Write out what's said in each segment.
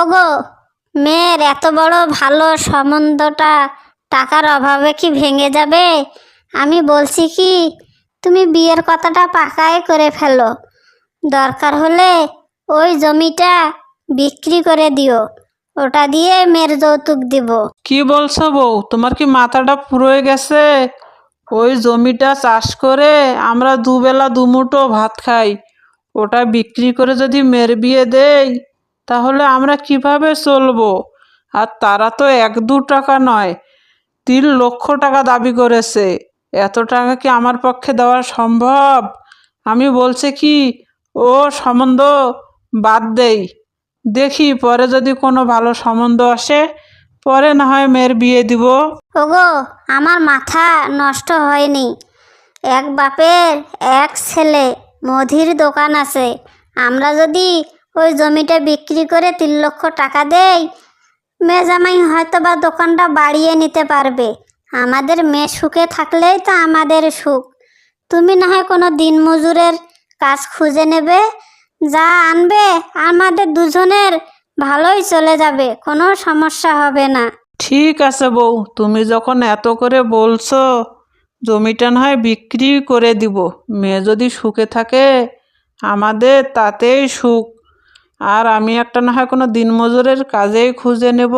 ওগো, মেয়ের এত বড় ভালো সম্বন্ধটা টাকার অভাবে কি ভেঙে যাবে? আমি বলছি কি, তুমি বিয়ের কথাটা পাকায় করে ফেলো। দরকার হলে ওই জমিটা বিক্রি করে দিও। ওটা দিয়ে মেয়ের যৌতুক দিব। কি বলছো বউ? তোমার কি মাথাটা পুরোয় গেছে? ওই জমিটা চাষ করে আমরা দুবেলা দুমুঠো ভাত খাই। ওটা বিক্রি করে যদি মেয়ের বিয়ে দেই তাহলে আমরা কীভাবে চলবো? আর তারা তো এক দু টাকা নয়, তিন লক্ষ টাকা দাবি করেছে। এত টাকা কি আমার পক্ষে দেওয়া সম্ভব? আমি বলছি কি, ও সম্বন্ধ বাদ দেই। দেখি, পরে যদি কোনো ভালো সম্বন্ধ আসে, পরে না হয় মেয়ের বিয়ে দিব। ওগো, আমার মাথা নষ্ট হয়নি। এক বাপের এক ছেলে, মধির দোকান আছে। আমরা যদি ওই জমিটা বিক্রি করে তিন লক্ষ টাকা দেই। মেয়ে জামাই হয়তো বা দোকানটা বাড়িয়ে নিতে পারবে। আমাদের মেয়ে সুখে থাকলেই তো আমাদের সুখ। তুমি না হয় কোনো দিন মজুরের কাজ খুঁজে নেবে? যা আনবে, আমাদের দুজনের ভালোই চলে যাবে, কোনো সমস্যা হবে না। ঠিক আছে বউ, তুমি যখন এত করে বলছো, জমিটা না হয় বিক্রি করে দিব। মেয়ে যদি সুখে থাকে, আমাদের তাতেই সুখ। আর আমি একটা না হয় কোনো দিনমজুরের কাজেই খুঁজে নেব।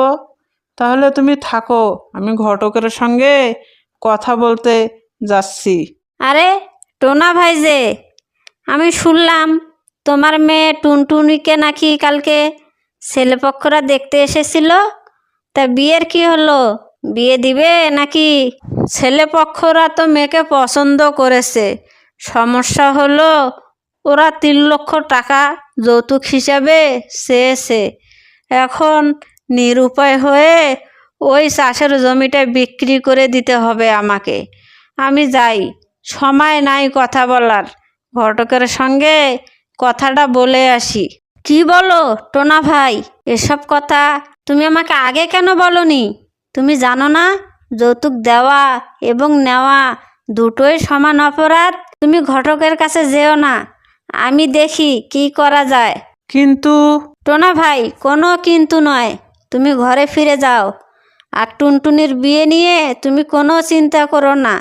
তাহলে তুমি থাকো, আমি ঘটকের সঙ্গে কথা বলতে যাচ্ছি। আরে, টোনা ভাই যে, আমি শুনলাম তোমার মেয়ে টুনটুনিকে নাকি কালকে ছেলেপক্ষরা দেখতে এসেছিল। তা বিয়ের কি হলো? বিয়ে দিবে নাকি? ছেলেপক্ষরা তো মেয়েকে পছন্দ করেছে। সমস্যা হলো ওরা তিন লক্ষ টাকা যৌতুক হিসাবে চেয়েছে। এখন নিরুপায় হয়ে ওই চাষের জমিটা বিক্রি করে দিতে হবে আমাকে। আমি যাই, সময় নাই কথা বলার। ঘটকের সঙ্গে কথাটা বলে আসি। কি বলো টোনা ভাই, এসব কথা তুমি আমাকে আগে কেন বলনি? তুমি জানো না, যৌতুক দেওয়া এবং নেওয়া দুটোই সমান অপরাধ। তুমি ঘটকের কাছে যেও না। আমি দেখি কি করা যায়। কিন্তু টোনা ভাই কোনো কিন্তু নয়। তুমি ঘরে ফিরে যাও। আর টুনটুনির বিয়ে নিয়ে তুমি কোনো চিন্তা করো না।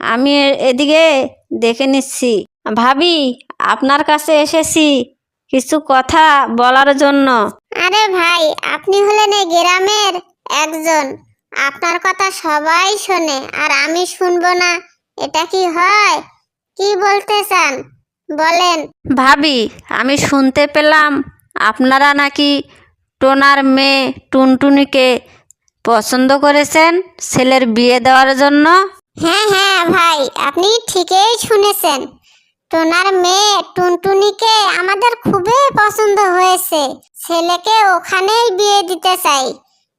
আমি এদিকে দেখে নিচ্ছি। ভাবি আপনার কাছে এসেছি কিছু কথা বলার জন্য। আরে ভাই আপনি হলেন এই গ্রামের একজন। আপনার কথা সবাই শোনে আর আমি শুনব না। এটা কি হয়? কি বলতে চান? বলেন। ভাবি আমি শুনতে পেলাম আপনারা নাকি টোনার মেয়ে টুনটুনিকে পছন্দ করেছেন ছেলের বিয়ে দেওয়ার জন্য? হ্যাঁ হ্যাঁ ভাই আপনি ঠিকই শুনেছেন। টোনার মেয়ে টুনটুনিকে আমাদের খুবই পছন্দ হয়েছে। ছেলেকে ওখানেই বিয়ে দিতে চাই।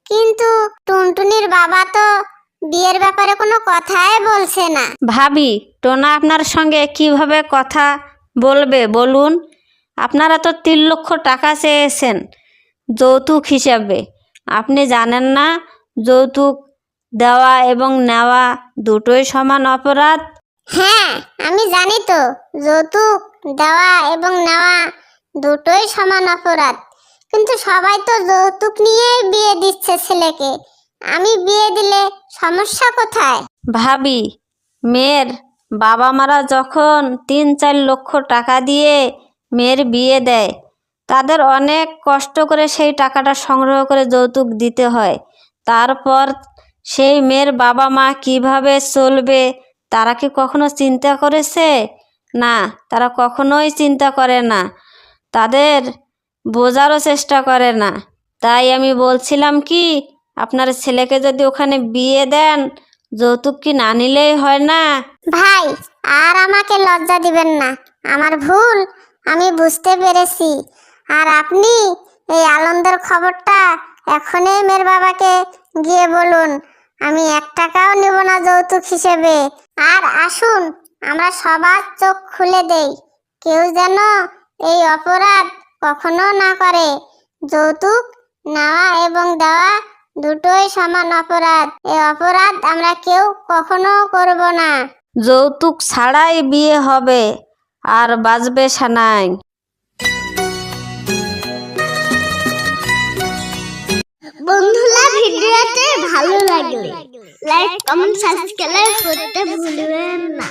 কিন্তু টুনটুনির বাবা তো বিয়ের ব্যাপারে কোনো কথাই বলছে না। ভাবি টোনা আপনার সঙ্গে কীভাবে কথা বলবে বলুন আপনারা তো তিন লক্ষ টাকা চেয়েছেন যৌতুক হিসাবে। আপনি জানেন না যৌতুক দেওয়া এবং নেওয়া দুটোই সমান অপরাধ? হ্যাঁ আমি জানি তো যৌতুক দেওয়া এবং নেওয়া দুটোই সমান অপরাধ। কিন্তু সবাই তো যৌতুক নিয়েই বিয়ে দিচ্ছে ছেলেকে। আমি বিয়ে দিলে সমস্যা কোথায়? ভাবি মেয়ের বাবা মারা যখন তিন চার লক্ষ টাকা দিয়ে মেয়ের বিয়ে দেয়, তাদের অনেক কষ্ট করে সেই টাকাটা সংগ্রহ করে যৌতুক দিতে হয়। তারপর সেই মেয়ের বাবা মা কীভাবে চলবে, তারা কি কখনো চিন্তা করেছে? না, তারা কখনোই চিন্তা করে না। তাদের বোঝারও চেষ্টা করে না। তাই আমি বলছিলাম কি, আপনার ছেলেকে যদি ওখানে বিয়ে দেন, যৌতুক কি না নিলেই হয় না? ভাই, আর আমাকে লজ্জা দিবেন না। আমার ভুল, আমি বুঝতে পেরেছি। আর আপনি এই আনন্দের খবরটা এখনই মেয়ের বাবাকে গিয়ে বলুন। আমি এক টাকাও নেব না যৌতুক হিসেবে। আর আসুন, আমরা সবার চোখ খুলে দেই। কেউ যেন এই অপরাধ কখনো না করে। যৌতুক, নেওয়া এবং দেওয়া দুটোই সমান অপরাধ। এই অপরাধ আমরা কেউ কখনো করব না। যৌতুক ছাড়াই বিয়ে হবে, আর বাজবে সানাই। বন্ধুরা, ভিডিওতে ভালো লাগলে লাইক কমেন্ট সাবস্ক্রাইব করতে ভুলবেন না।